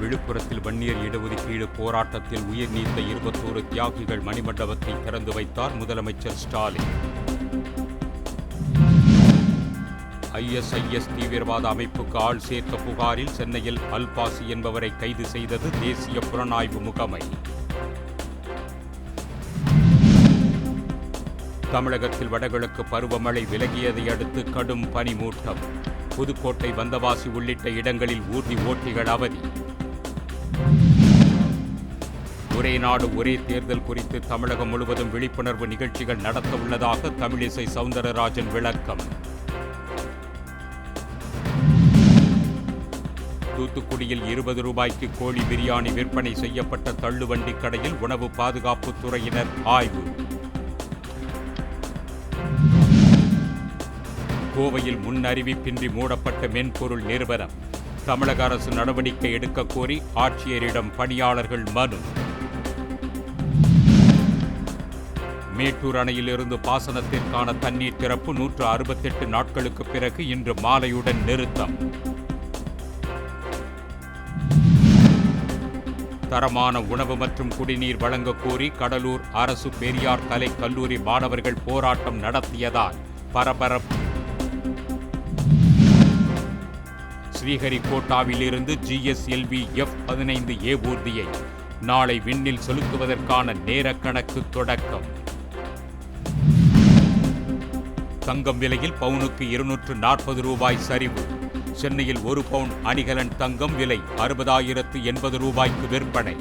விழுப்புரத்தில் வன்னியர் இடஒதுக்கீடு போராட்டத்தில் உயிர் நீத்த இருபத்தோரு தியாகிகள் மணிமண்டபத்தை திறந்து வைத்தார் முதலமைச்சர் ஸ்டாலின். ஐஎஸ்ஐஎஸ் தீவிரவாத அமைப்புக்கு ஆள் சேர்த்த புகாரில் சென்னையில் அல்பாசி என்பவரை கைது செய்தது தேசிய புலனாய்வு முகமை. தமிழகத்தில் வடகிழக்கு பருவமழை விலகியதை அடுத்து கடும் பனிமூட்டம். புதுக்கோட்டை வந்தவாசி உள்ளிட்ட இடங்களில் ஊர்தி ஓட்டிகள் அவதி. ஒரே நாடு ஒரே தேர்தல் குறித்து தமிழகம் முழுவதும் விழிப்புணர்வு நிகழ்ச்சிகள் நடத்த உள்ளதாக தமிழிசை சவுந்தரராஜன் விளக்கம். தூத்துக்குடியில் இருபது ரூபாய்க்கு கோழி பிரியாணி விற்பனை செய்யப்பட்ட தள்ளுவண்டி கடையில் உணவு பாதுகாப்புத்துறையினர் ஆய்வு. கோவையில் முன்னறிவிப்பின்றி மூடப்பட்ட மென்பொருள் நிறுவனம். தமிழக அரசு நடவடிக்கை எடுக்க கோரி ஆட்சியரிடம் பணியாளர்கள் மனு. மேட்டூர் அணையிலிருந்து பாசனத்திற்கான தண்ணீர் திறப்பு நூற்று அறுபத்தெட்டு நாட்களுக்கு பிறகு இன்று மாலையுடன் நிறுத்தம். தரமான உணவு மற்றும் குடிநீர் வழங்க கோரி கடலூர் அரசு பெரியார் கலை கல்லூரி மாணவர்கள் போராட்டம் நடத்தியதால் பரபரப்பு ஸ்ரீஹரிகோட்டாவிலிருந்து ஜிஎஸ்எல்வி எஃப் பதினைந்து ஏ ஊர்தியை நாளை விண்ணில் செலுத்துவதற்கான நேரக்கணக்கு தொடக்கம். தங்கம் விலையில் பவுனுக்கு இருநூற்று நாற்பது ரூபாய் சரிவு. சென்னையில் ஒரு பவுன் அணிகலன் தங்கம் விலை அறுபதாயிரத்து எண்பது ரூபாய்க்கு விற்பனை.